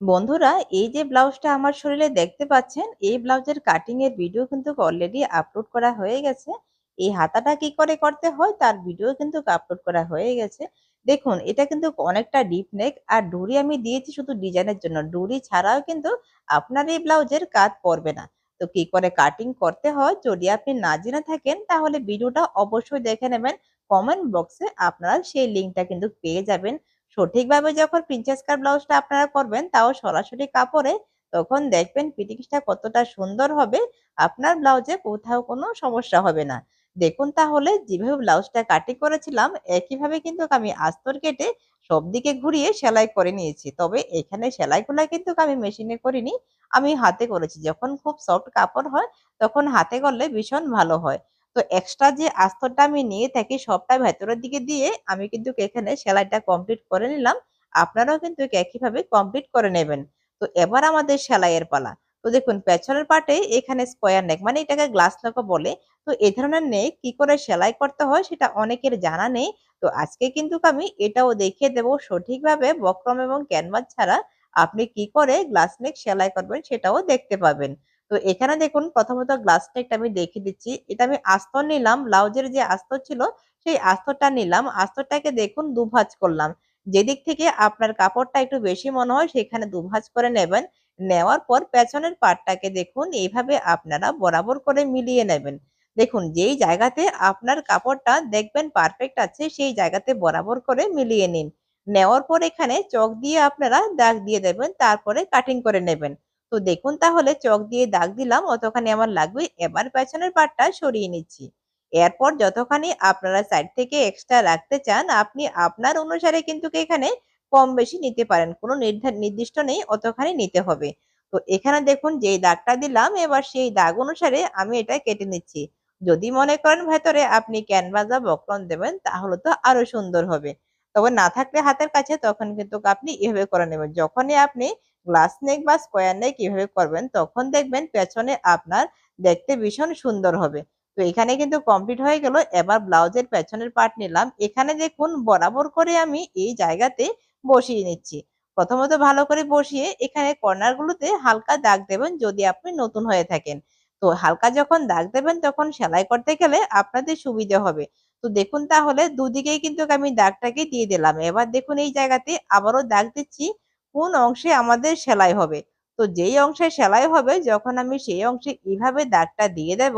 বন্ধুরা, এই যে ব্লাউজটা আমার শরীরে দেখতে পাচ্ছেন, এই ব্লাউজের কাটিং এর ভিডিও কিন্তু অলরেডি আপলোড করা হয়ে গেছে। এই হাতাটা কি করে করতে হয়, তার ভিডিও কিন্তু আপলোড করা হয়ে গেছে। দেখুন, এটা কিন্তু অনেকটা ডিপ নেক আর ডুরি আমি দিয়েছি শুধু ডিজাইনের জন্য। ডুরি ছাড়াও কিন্তু আপনার এই ব্লাউজের কাজ পড়বে না। তো কি করে কাটিং করতে হয়, যদি আপনি না জেনে থাকেন, তাহলে ভিডিওটা অবশ্যই দেখে নেবেন। কমেন্ট বক্সে আপনারা সেই লিঙ্কটা কিন্তু পেয়ে যাবেন। সঠিকভাবে যখন প্রিন্সেস কাট ব্লাউজটা আপনারা করবেন তাও সরাসরি কাপড়ে, তখন দেখবেন ফিটিংসটা কতটা সুন্দর হবে। আপনার ব্লাউজে কোথাও কোনো সমস্যা হবে না। দেখুন তাহলে, যেভাবে ব্লাউজটা কাটিং করেছিলাম, একইভাবে কিন্তু আমি আস্তর কেটে সব দিকে ঘুরিয়ে সেলাই করে নিয়েছি। তবে এখানে সেলাইগুলো কিন্তু আমি মেশিনে করিনি, আমি হাতে করেছি। যখন খুব সফট কাপড় হয়, তখন হাতে করলে ভীষণ ভালো হয়। তো এক্সট্রা যে আস্তরটা আমি নিয়ে থাকি সবটা ভেতরের দিকে দিয়ে আমি কিন্তু এখানে সেলাইটা কমপ্লিট করে নিলাম। আপনারাও কিন্তু একইভাবে কমপ্লিট করে নেবেন। তো এবার আমাদের সেলাইয়ের পালা। তো দেখুন, পেছনের পাটে এখানে স্কোয়ার নেক মানে এটাকে গ্লাস নেকও বলে। তো এই ধরনের নেক কি করে সেলাই করতে হয় সেটা অনেকের জানা নেই। তো আজকে কিন্তু আমি এটাও দেখিয়ে দেব সঠিকভাবে বক্রম এবং ক্যানভাস ছাড়া আপনি কি করে গ্লাস নেক সেলাই করবেন সেটাও দেখতে পাবেন। তো এখানে দেখুন প্রথমত গ্লাসটা একটা আমি দেখিয়ে দিচ্ছি। এটা আমি আস্তর নিলাম ব্লাউজের যে আস্তর ছিল, সেই আস্তরটা নিলাম। আস্তরটাকে দেখুন দুভাজ করলাম। যেদিক থেকে আপনার কাপড়টা একটু বেশি মনে হয়, সেখানে দুভাজ করে নেবেন। নেওয়ার পর পেছনের পাটটাকে দেখুন, এইভাবে আপনারা বরাবর করে মিলিয়ে নেবেন। দেখুন, যেই জায়গাতে আপনার কাপড়টা দেখবেন পারফেক্ট আছে, সেই জায়গাতে বরাবর করে মিলিয়ে নিন। নেওয়ার পর এখানে চক দিয়ে আপনারা দাগ দিয়ে দেবেন, তারপরে কাটিং করে নেবেন। তো দেখুন তাহলে চক দিয়ে দাগ দিলাম, অতখানি আমার লাগবে। এবার পেছনের পাটটা সরিয়ে নিচ্ছি। এরপর যতখানি আপনারা সাইড থেকে এক্সট্রা রাখতে চান, আপনি আপনার অনুসারে কিন্তু এখানে কম বেশি নিতে পারেন। কোনো নির্দিষ্ট নেই, অতখানি নিতে হবে। তো এখানে দেখুন যেই দাগটা দিলাম, এবার সেই দাগ অনুসারে আমি এটা কেটে নিচ্ছি। যদি মনে করেন ভেতরে আপনি ক্যানভাস বা বক্রন দেবেন, তাহলে তো আরও সুন্দর হবে। তবে না থাকলে হাতের কাছে তখন কিন্তু আপনি এভাবে করে নেবেন। যখনই আপনি গ্লাস নেক বা স্কোয়ার নেক এভাবে করবেন, তখন দেখবেন পেছনে আপনার দেখতে ভীষণ সুন্দর হবে। তো এখানে কিন্তু কমপ্লিট হয়ে গেল। এবার ব্লাউজের পেছনের পার্ট নিলাম। এখানে দেখুন বরাবর করে আমি এই জায়গাতে বসিয়ে নিচ্ছি। প্রথমত ভালো করে বসিয়ে এখানে কর্নার গুলোতে হালকা দাগ দেবেন যদি আপনি নতুন হয়ে থাকেন। তো হালকা যখন দাগ দেবেন তখন সেলাই করতে গেলে আপনাদের সুবিধে হবে। তো দেখুন তাহলে দুদিকেই কিন্তু আমি দাগটাকে দিয়ে দিলাম। এবার দেখুন এই জায়গাতে আবারও দাগ দিচ্ছি। কোন অংশে আমাদের সেলাই হবে? তো যেই অংশে সেলাই হবে, যখন আমি সেই অংশে এইভাবে দাগটা দিয়ে দেব,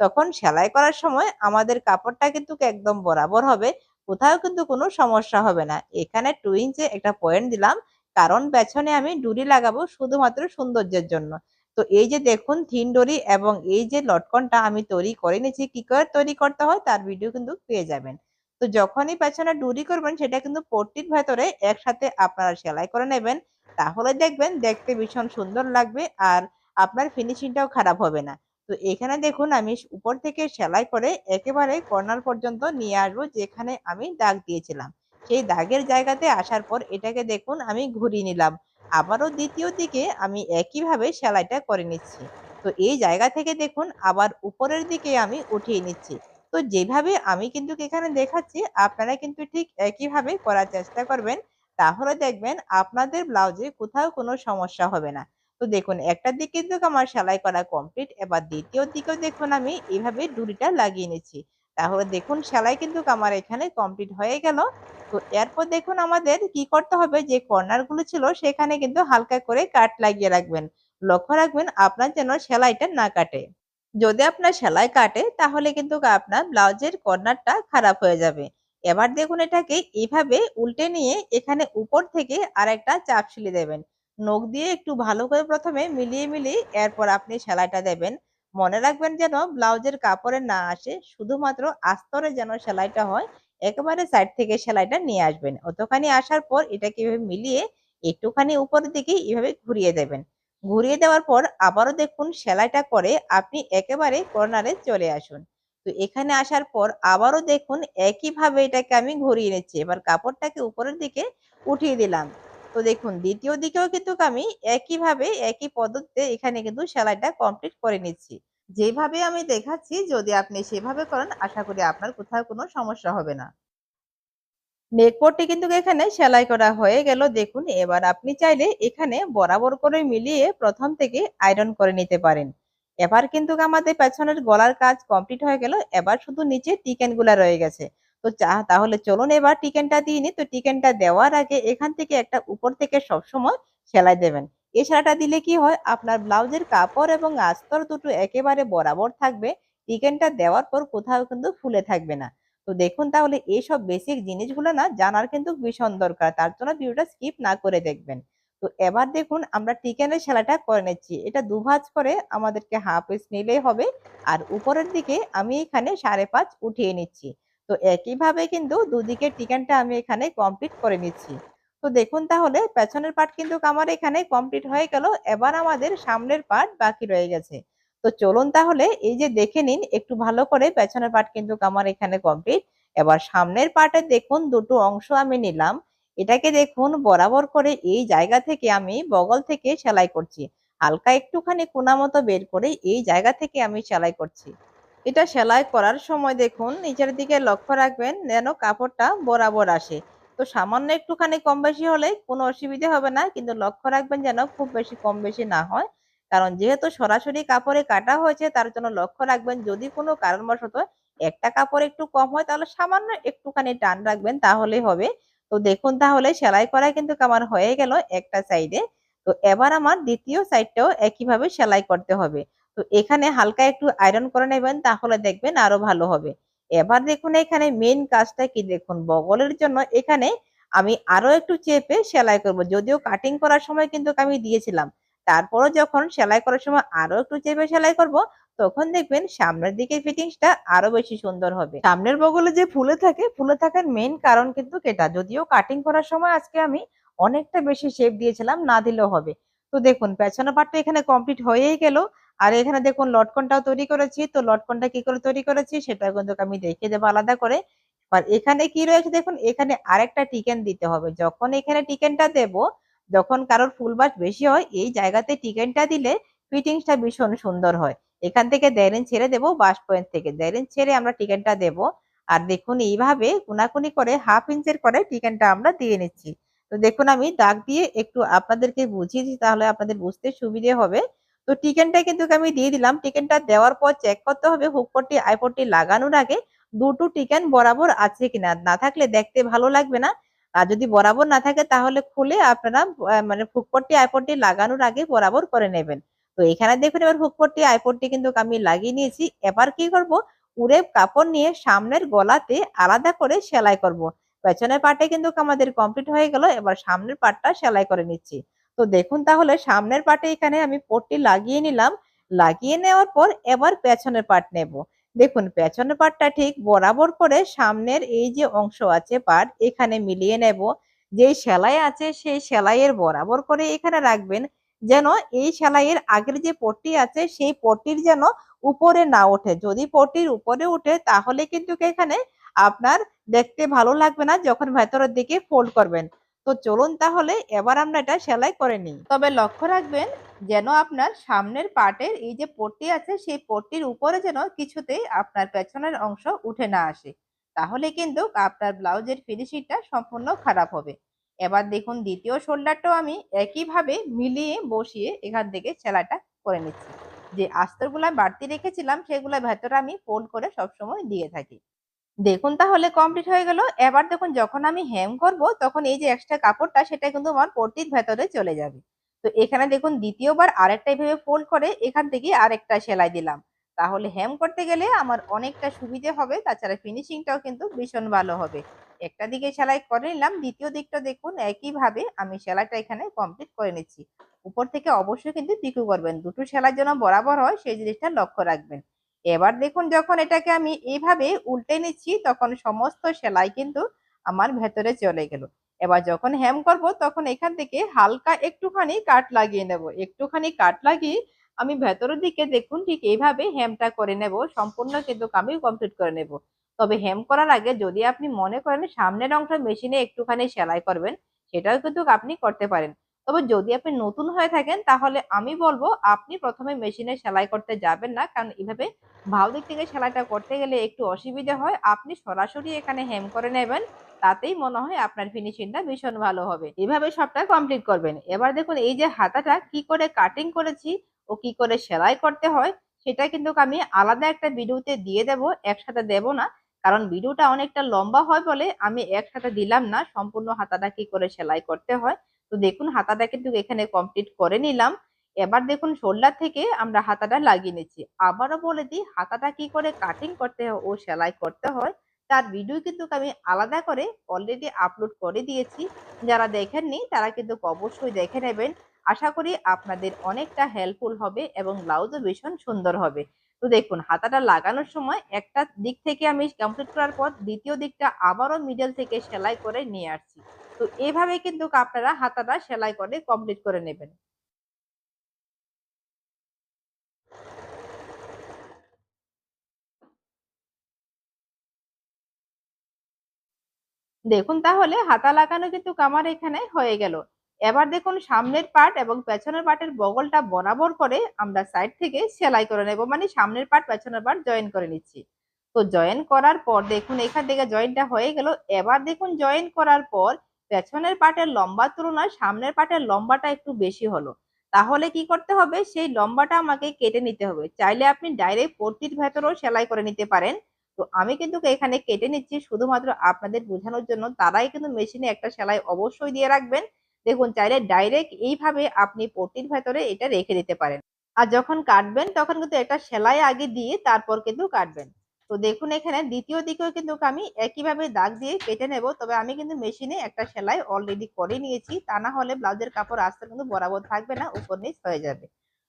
তখন সেলাই করার সময় আমাদের কাপড়টা কিন্তু একদম বরাবর হবে, কোথাও কিন্তু কোনো সমস্যা হবে না। এখানে টু ইঞ্চে একটা পয়েন্ট দিলাম, কারণ পেছনে আমি ডুরি লাগাবো শুধুমাত্র সৌন্দর্যের জন্য। তো এই যে দেখুন, থিন ডরি এবং এই যে লটকনটা আমি তৈরি করে নিয়েছি, কি করে তৈরি করতে হয়, তার ভিডিও কিন্তু পেয়ে যাবেন। তো যখনই পেছনে ডুরি করবেন, সেটা কিন্তু পট্টির ভেতরে একসাথে আপনারা সেলাই করে নেবেন। তাহলে দেখবেন দেখতে ভীষণ সুন্দর লাগবে আর আপনার ফিনিশিংটাও খারাপ হবে না। তো এখানে দেখুন, আমি উপর থেকে সেলাই করে একেবারে কর্নার পর্যন্ত নিয়ে আসব, যেখানে আমি দাগ দিয়েছিলাম। সেই দাগের জায়গাতে আসার পর এটাকে দেখুন, আমি ঘুরিয়ে নিলাম। আবারও দ্বিতীয় দিকে আমি একইভাবে সেলাইটা করে নিচ্ছি। তো এই জায়গা থেকে দেখুন, আবার উপরের দিকে আমি উঠিয়ে নিচ্ছি। তো যেভাবে আমি কিন্তু এখানে দেখাচ্ছি, আপনারা কিন্তু ঠিক একইভাবে করার চেষ্টা করবেন। তাহলে দেখবেন আপনাদের ব্লাউজে কোথাও কোনো সমস্যা হবে না। তো দেখুন, একটা দিক কিন্তু আমার সেলাই করা কমপ্লিট এবার দ্বিতীয় দিকেও দেখুন আমি এইভাবে ডুরিটা লাগিয়ে নিচ্ছি। তাহলে দেখুন, সেলাই কিন্তু আমার এখানে কমপ্লিট হয়ে গেল। তো এরপর দেখুন আমাদের কি করতে হবে, যে কর্নারগুলো ছিল সেখানে কিন্তু হালকা করে কাট লাগিয়ে রাখবেন। লক্ষ্য রাখবেন, আপনার যেন সেলাইটা না কাটে। যদি আপনার সেলাই কাটে, তাহলে কিন্তু আপনার ব্লাউজের কর্নারটা খারাপ হয়ে যাবে। এবার দেখুন এটাকে এইভাবে উল্টে নিয়ে এখানে উপর থেকে আর একটা চাপ সিলি দেবেন। নখ দিয়ে একটু ভালো করে প্রথমে মিলিয়ে মিলিয়ে এরপর আপনি সেলাইটা দেবেন। মনে রাখবেন যেন ব্লাউজের কাপড়ে না আসে, শুধুমাত্র আস্তরে যেন সেলাইটা হয়, একেবারে সাইড থেকে সেলাইটা নিয়ে আসবেন। অতখানি আসার পর এটাকে এভাবে মিলিয়ে একটুখানি উপরের দিকে এভাবে ঘুরিয়ে দেবেন। ঘুরিয়ে দেওয়ার পর আবারও দেখুন সেলাইটা করে আপনি একেবারে কর্নারে চলে আসুন। তো এখানে আসার পর আবারও দেখুন একইভাবে এটাকে আমি ঘুরিয়ে নিচ্ছি। এবার কাপড়টাকে উপরের দিকে উঠিয়ে দিলাম। তো দেখুন দ্বিতীয় দিকেও কিন্তু আমি একইভাবে একই পদ্ধতিতে এখানে কিন্তু সেলাইটা কমপ্লিট করে নিচ্ছি। যেভাবে আমি দেখাচ্ছি যদি আপনি সেভাবে করেন, আশা করি আপনার কোথাও কোনো সমস্যা হবে না। নেকপট্টি কিন্তু এখানে সেলাই করা হয়ে গেল। দেখুন, এবার আপনি চাইলে এখানে বরাবর করে মিলিয়ে প্রথম থেকে আয়রন করে নিতে পারেন। এবার কিন্তু আমাদের পেছনের গলার কাজ কমপ্লিট হয়ে গেল। এবার শুধু নিচে টিকেনগুলা রয়ে গেছে। তো তাহলে চলুন এবার টিকেনটা দিয়ে নি। তো টিকেনটা দেওয়ার আগে এখান থেকে একটা উপর থেকে সবসময় সেলাই দেবেন। এই সেলাইটা দিলে কি হয়? আপনার ব্লাউজের কাপড় এবং আস্তর দুটো একেবারে বরাবর থাকবে। টিকেনটা দেওয়ার পর কোথাও কিন্তু ফুলে থাকবে না। তো দেখুন তাহলে এইসব বেসিক জিনিসগুলো না জানার কিন্তু ভীষণ দরকার। তার জন্য ভিডিওটা স্কিপ না করে দেখবেন। তো এবার দেখুন আমরা টিকেনের সেলাইটা করে নিচ্ছি। এটা দুভাজ করে আমাদেরকে হাফ ইঞ্চ নিলেই হবে। আর উপরের দিকে আমি এখানে সাড়ে পাঁচ উঠিয়ে নিচ্ছি। তো একইভাবে কিন্তু দুদিকে টিকেনটা আমি এখানে কমপ্লিট করে নিচ্ছি। তো দেখুন তাহলে পেছনের পার্ট কিন্তু আমার এখানে কমপ্লিট হয়ে গেল। এবার আমাদের সামনের পার্ট বাকি রয়ে গেছে। তো চলুন তাহলে এই যে দেখে নিন, একটু ভালো করে পেছনের পার্ট কিন্তু আমার এখানে কমপ্লিট এবার সামনের পার্টে দেখুন দুটো অংশ আমি নিলাম। এটাকে দেখুন বরাবর করে এই জায়গা থেকে আমি বগল থেকে সেলাই করছি। হালকা একটুখানি কোনা মতো বের করে এই জায়গা থেকে আমি সেলাই করছি। এটা সেলাই করার সময় দেখুন, নিচের দিকে লক্ষ্য রাখবেন যেন কাপড়টা বরাবর আসে। তো সামান্য একটুখানি কম বেশি হলে কোনো অসুবিধা হবে না, কিন্তু লক্ষ্য রাখবেন যেন খুব বেশি কম বেশি না হয়। কারণ যেহেতু সরাসরি কাপড়ে কাটা হয়েছে, তার জন্য লক্ষ্য রাখবেন যদি কোনো কারণবশত একটা কাপড় একটু কম হয়, তাহলে সামান্য একটুখানি টান রাখবেন, তাহলেই হবে। তো দেখুন তাহলে সেলাই করা কিন্তু আমার হয়ে গেল একটা সাইডে তো এবার আমার দ্বিতীয় সাইডটাও একইভাবে সেলাই করতে হবে। তো এখানে হালকা একটু আয়রন করে নেবেন, তাহলে দেখবেন আরও ভালো হবে। এবার দেখুন এখানে মেন কাজটা কি দেখুন, বগলের জন্য এখানে আমি আরও একটু চেপে সেলাই করব। যদিও কাটিং করার সময় কিন্তু আমি দিয়েছিলাম। তারপরও যখন সেলাই করার সময় আরও একটু চেপে সেলাই করব, তখন দেখবেন সামনের দিকে ফিটিংসটা আরও বেশি সুন্দর হবে। সামনের বগলে যে ফুলে থাকে, ফুলে থাকার মেন কারণ কিন্তু এটা যদিও কাটিং করার সময় আজকে আমি অনেকটা বেশি শেপ দিয়েছিলাম, না দিলেও হবে। তো দেখুন, পেছনের পার্টটা এখানে কমপ্লিট হয়েই গেল। আর এখানে দেখুন, লটকনটাও তৈরি করেছি। তো লটকনটা কি করে তৈরি করেছি, সেটা কিন্তু আমি দেখিয়ে দেবো আলাদা করে। আর এখানে কি রয়েছে দেখুন, এখানে আরেকটা টিকেন দিতে হবে। যখন এখানে টিকেনটা দেব যখন কারোর ফুল বাস বেশি হয়, এই জায়গাতে টিকেনটা দিলে ফিটিংসটা ভীষণ সুন্দর হয়। এখান থেকে দেড় ইঞ্চ ছেড়ে দেবো, বাস পয়েন্ট থেকে। দেড় ইঞ্চ ছেড়ে আমরা টিকেনটা দেব। আর দেখুন, এইভাবে কোনাকুনি করে, হাফ ইঞ্চের করে টিকেনটা আমরা দিয়ে নিচ্ছি। তো দেখুন, আমি দাগ দিয়ে একটু আপনাদেরকে বুঝিয়ে দিচ্ছি, তাহলে আপনাদের বুঝতে সুবিধে হবে। তো টিকেনটা কিন্তু আমি দিয়ে দিলাম। টিকেনটা দেওয়ার পর চেক করতে হবে হুকপট্টি আইপট্টি লাগানোর আগে দুটো টিকেন বরাবর আছে কিনা। না থাকলে দেখতে ভালো লাগবে না। আর যদি বরাবর না থাকে তাহলে খুলে আপনারা মানে হুকপট্টি আইপট্টি লাগানোর আগে বরাবর করে নেবেন। তো এখানে দেখুন এবার হুকপট্টি আইপট্টি কিন্তু আমি লাগিয়ে নিয়েছি। এবার কি করব? উড়ে কাপড় নিয়ে সামনের গলাতে আলাদা করে সেলাই করব। পেছনের পাটে কিন্তু আমাদের কমপ্লিট হয়ে গেল। এবার সামনের পাটটা সেলাই করে নিচ্ছি। তো দেখুন তাহলে সামনের পাটে এখানে আমি পট্টি লাগিয়ে নিলাম। লাগিয়ে নেওয়ার পর এবার পেছনের পাট নেব। দেখুন, পেছনের পাটটা ঠিক বরাবর করে সামনের এই যে অংশ আছে পাট, এখানে মিলিয়ে নেব। যেই সেলাই আছে, সেই সেলাইয়ের বরাবর করে এখানে রাখবেন যেন এই সেলাইয়ের আগের যে পট্টি আছে, সেই পট্টির যেন উপরে না ওঠে। যদি পট্টির উপরে উঠে তাহলে কিন্তু এখানে আপনার দেখতে ভালো লাগবে না যখন ভেতরের দিকে ফোল্ড করবেন। তো চলুন তাহলে এবার আমরা এটা সেলাই করে নিই। তবে লক্ষ্য রাখবেন যেন আপনার সামনের পাটের এই যে পট্টি আছে, সেই পট্টির উপরে যেন কিছুতেই আপনার পেছনের অংশ উঠে না আসে। তাহলে কিন্তু আপনার ব্লাউজের ফিনিশিংটা সম্পূর্ণ খারাপ হবে। এবার দেখুন দ্বিতীয় শোল্ডারটাও আমি একইভাবে মিলিয়ে বসিয়ে এখান থেকে সেলাইটা করে নিচ্ছি। যে আস্তরগুলা বাড়তি রেখেছিলাম, সেগুলো ভেতরে আমি ফোল্ড করে সবসময় দিয়ে থাকি। দেখুন তাহলে কমপ্লিট হয়ে গেল। এবার দেখুন যখন আমি হেম করব, তখন এই যে এক্সট্রা কাপড়টা, সেটা কিন্তু আমার পট্টির ভেতরে চলে যাবে। তো এখানে দেখুন দ্বিতীয়বার আরেকটা এইভাবে ফোল্ড করে এখান থেকে আরেকটা সেলাই দিলাম। তাহলে হেম করতে গেলে আমার অনেকটা সুবিধে হবে, তাছাড়া ফিনিশিংটাও কিন্তু ভীষণ ভালো হবে। একটা দিকে সেলাই করে নিলাম, দ্বিতীয় দিকটা দেখুন একইভাবে আমি সেলাইটা এখানে কমপ্লিট করে নিচ্ছি। উপর থেকে অবশ্যই কিন্তু পিকু করবেন। দুটো সেলাই যেন বরাবর হয়, সেই জিনিসটা লক্ষ্য রাখবেন। এবার দেখুন যখন এটাকে আমি এইভাবে উল্টে নিচ্ছি, তখন সমস্ত সেলাই কিন্তু আমার ভেতরে চলে গেল। এবার যখন হ্যাম করব, তখন এখান থেকে হালকা একটুখানি কাট লাগিয়ে নেব। একটুখানি কাট লাগিয়ে আমি ভেতরের দিকে দেখুন ঠিক এইভাবে হ্যামটা করে নেব। সম্পূর্ণ কিন্তু আমি কমপ্লিট করে নেব। তবে হেম করার আগে যদি আপনি মনে করেন সামনের অংশ মেশিনে একটুখানি সেলাই করবেন, সেটাও কিন্তু আপনি করতে পারেন। তবে যদি আপনি নতুন হয়ে থাকেন, তাহলে আমি বলব আপনি প্রথমে মেশিনে সেলাই করতে যাবেন না। কারণ এভাবে ভালো দিক থেকে সেলাইটা করতে গেলে একটু অসুবিধা হয়। আপনি সরাসরি এখানে হেম করে নেবেন, তাতেই মনে হয় আপনার ফিনিশিংটা ভীষণ ভালো হবে। এভাবে সবটা কমপ্লিট করবেন। এবার দেখুন, এই যে হাতাটা কি করে কাটিং করেছি ও কি করে সেলাই করতে হয়, সেটা কিন্তু আমি আলাদা একটা ভিডিওতে দিয়ে দেব, একসাথে দেব না। কারণ ভিডিওটা অনেকটা লম্বা হয় বলে আমি একসাথে দিলাম না, সম্পূর্ণ হাতাটা কি করে সেলাই করতে হয়। তো দেখুন, হাতাটা কিন্তু এখানে কমপ্লিট করে নিলাম। এবার দেখুন, শোল্ডার থেকে আমরা হাতাটা লাগিয়ে নিচ্ছি। আবারও বলে দিই, হাতাটা কি করে কাটিং করতে হয়, ও সেলাই করতে হয়, তার ভিডিও কিন্তু আমি আলাদা করে অলরেডি আপলোড করে দিয়েছি। যারা দেখেননি, তারা কিন্তু অবশ্যই দেখে নেবেন। আশা করি আপনাদের অনেকটা হেল্পফুল হবে এবং ব্লাউজও ভীষণ সুন্দর হবে। তো দেখুন, হাতাটা লাগানোর সময় একটা দিক থেকে আমি কমপ্লিট করার পর দ্বিতীয় দিকটা আবারও মিডল থেকে সেলাই করে নিয়ে আসছি। তো এভাবে কিন্তু আপনারা হাতাটা সেলাই করে কমপ্লিট করে নেবেন। দেখুন তাহলে হাতা লাগানো কিন্তু আমার এখানে হয়ে গেল। এবার দেখুন সামনের পার্ট এবং পেছনের পার্টের বগলটা বরাবর করে আমরা সাইড থেকে সেলাই করে নেব। মানে সামনের পার্ট পেছনের পার্ট জয়েন করে নিচ্ছি। তো জয়েন করার পর দেখুন এখান থেকে জয়েনটা হয়ে গেল। এবার দেখুন জয়েন করার পর পেছনের পার্টের লম্বার তুলনায় সামনের পার্টের লম্বাটা একটু বেশি হলো। তাহলে কি করতে হবে? সেই লম্বাটা আমাকে কেটে নিতে হবে। চাইলে আপনি ডাইরেক্ট পট্টির ভেতরেও সেলাই করে নিতে পারেন। তো আমি কিন্তু এখানে কেটে নিচ্ছি। শুধুমাত্র আপনাদের বোঝানোর জন্য তারাই কিন্তু মেশিনে একটা সেলাই অবশ্যই দিয়ে রাখবেন। দেখুন, চাইলে ডাইরেক্ট এইভাবে আপনি পট্টির ভেতরে এটা রেখে দিতে পারেন। আর যখন কাটবেন, তখন কিন্তু একটা সেলাই আগে দিয়ে তারপর কিন্তু কাটবেন। তো দেখুন এখানে দ্বিতীয় দিকেও কিন্তু আমি একইভাবে দাগ দিয়ে কেটে নেব। তবে আমি কিন্তু মেশিনে একটা সেলাই অলরেডি করে নিয়েছি। তা না হলে ব্লাউজের কাপড় আসতে কিন্তু বরাবর থাকবে না, উপর নিচ হয়ে যাবে।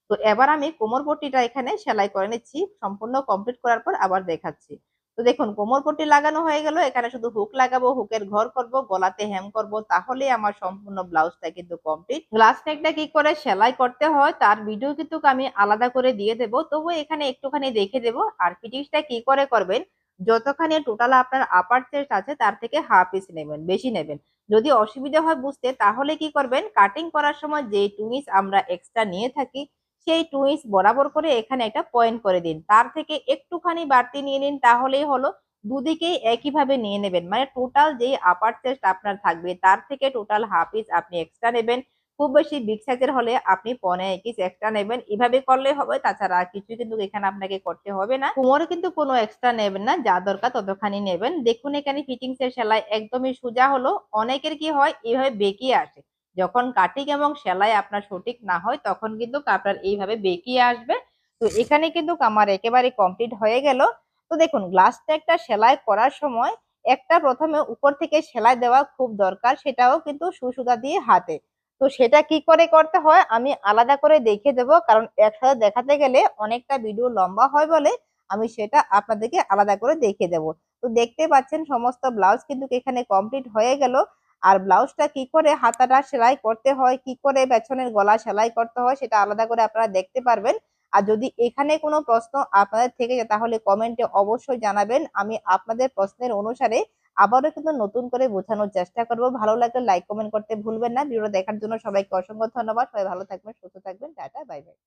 তো এবার আমি কোমর পট্টিটা এখানে সেলাই করে নিচ্ছি। সম্পূর্ণ কমপ্লিট করার পর আবার দেখাচ্ছি। তো দেখুন, কোমর পট্টি লাগানো হয়ে গেল। এখানে শুধু হুক লাগাবো, হুকের ঘর করব, গলাতে হেম করব তাহলে আমার সম্পূর্ণ ব্লাউজটা কিন্তু কমপ্লিট গ্লাস নেকটা কি করে সেলাই করতে হয়, তার ভিডিও কিন্তু আমি আলাদা করে দিয়ে দেবো। তবু এখানে একটুখানি দেখে দেবো, আর ফিটিংসটা কি করে করবেন? যতখানি টোটাল আপনার আপার চেস্ট আছে, তার থেকে হাফ পিস নেবেন, বেশি নেবেন। যদি অসুবিধা হয় বুঝতে, তাহলে কি করবেন? কাটিং করার সময় যে টুইস আমরা এক্সট্রা নিয়ে থাকি সেই টু ইঞ্চ বরাবর করে এখানে একটা পয়েন্ট করে দিন। তার থেকে একটুখানি বাড়তি নিয়ে নিন, তাহলেই হলো দুদিকেই একইভাবে নিয়ে নেবেন। মানে টোটাল যেই আপার চেস্ট আপনার থাকবে, তার থেকে টোটাল হাফ ইঞ্চ আপনি এক্সট্রা নেবেন। খুব বেশি বিগ সাইজের হলে আপনি পনে এক ইঞ্চ এক্সট্রা নেবেন। এভাবে করলে হবে, তাছাড়া কিছু কিন্তু এখানে আপনাকে করতে হবে না। কোমরে কিন্তু কোনো এক্সট্রা নেবেন না, যা দরকার ততখানি নেবেন। দেখুন এখানে ফিটিংস এর সেলাই একদমই সোজা হলো। অনেকের কি হয়, এভাবে বেঁকিয়ে আসে। যখন কাটিং এবং সেলাই আপনার সঠিক না হয়, তখন কিন্তু আপনার এইভাবে বেঁকিয়ে আসবে। তো এখানে কিন্তু আমার একেবারে কমপ্লিট হয়ে গেল। তো দেখুন গ্লাসটা একটা সেলাই করার সময় একটা প্রথমে উপর থেকে সেলাই দেওয়া খুব দরকার, সেটাও কিন্তু সুসুতা দিয়ে হাতে। তো সেটা কি করে করতে হয়, আমি আলাদা করে দেখে দেব, কারণ একসাথে দেখাতে গেলে অনেকটা ভিডিও লম্বা হয় বলে আমি সেটা আপনাদেরকে আলাদা করে দেখে দেব। তো দেখতে পাচ্ছেন, সমস্ত ব্লাউজ কিন্তু এখানে কমপ্লিট হয়ে গেল। আর ব্লাউজটা কি করে হাতাটা সেলাই করতে হয়, কি করে পেছনের গলা সেলাই করতে হয় সেটা আলাদা করে আপনারা দেখতে পারবেন। আর যদি এখানে কোনো প্রশ্ন আপনাদের থেকে তাহলে কমেন্টে অবশ্যই জানাবেন। আমি আপনাদের প্রশ্নের অনুসারে আবারও কিন্তু নতুন করে বোঝানোর চেষ্টা করব। ভালো লাগলে লাইক কমেন্ট করতে ভুলবেন না। ভিডিও দেখার জন্য সবাইকে অসংখ্য ধন্যবাদ। সবাই ভালো থাকবেন, সুস্থ থাকবেন। Tata bye bye